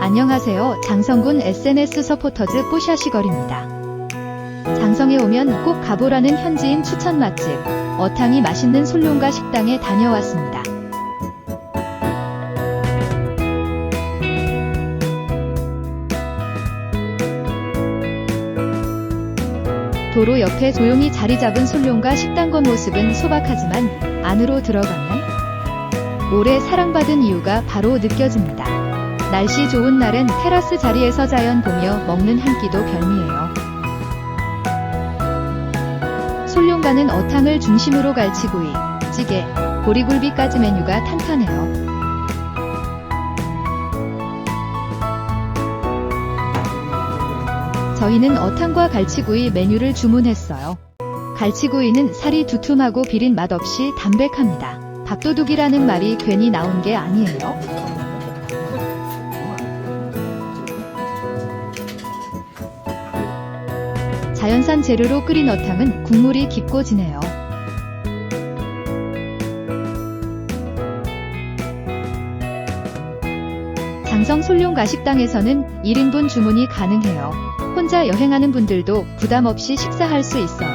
안녕하세요. 장성군 SNS 서포터즈 뽀샤시걸입니다. 장성에 오면 꼭 가보라는 현지인 추천 맛집, 어탕이 맛있는 솔룡가 식당에 다녀왔습니다. 도로 옆에 조용히 자리 잡은 솔룡가 식당 겉모습은 소박하지만 안으로 들어가면 오래 사랑받은 이유가 바로 느껴집니다. 날씨 좋은 날엔 테라스 자리에서 자연 보며 먹는 한 끼도 별미예요. 솔룡가는 어탕을 중심으로 갈치구이, 찌개, 보리굴비까지 메뉴가 탄탄해요. 저희는 어탕과 갈치구이 메뉴를 주문했어요. 갈치구이는 살이 두툼하고 비린 맛 없이 담백합니다. 밥도둑이라는 말이 괜히 나온 게 아니에요. 자연산 재료로 끓인 어탕은 국물이 깊고 진해요. 장성 솔룡 가 식당에서는 1인분 주문이 가능해요. 혼자 여행하는 분들도 부담 없이 식사할 수 있어요.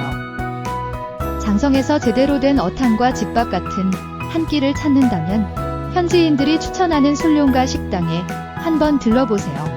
장성에서 제대로 된 어탕과 집밥 같은 한 끼를 찾는다면 현지인들이 추천하는 솔룡가 식당에 한번 들러보세요.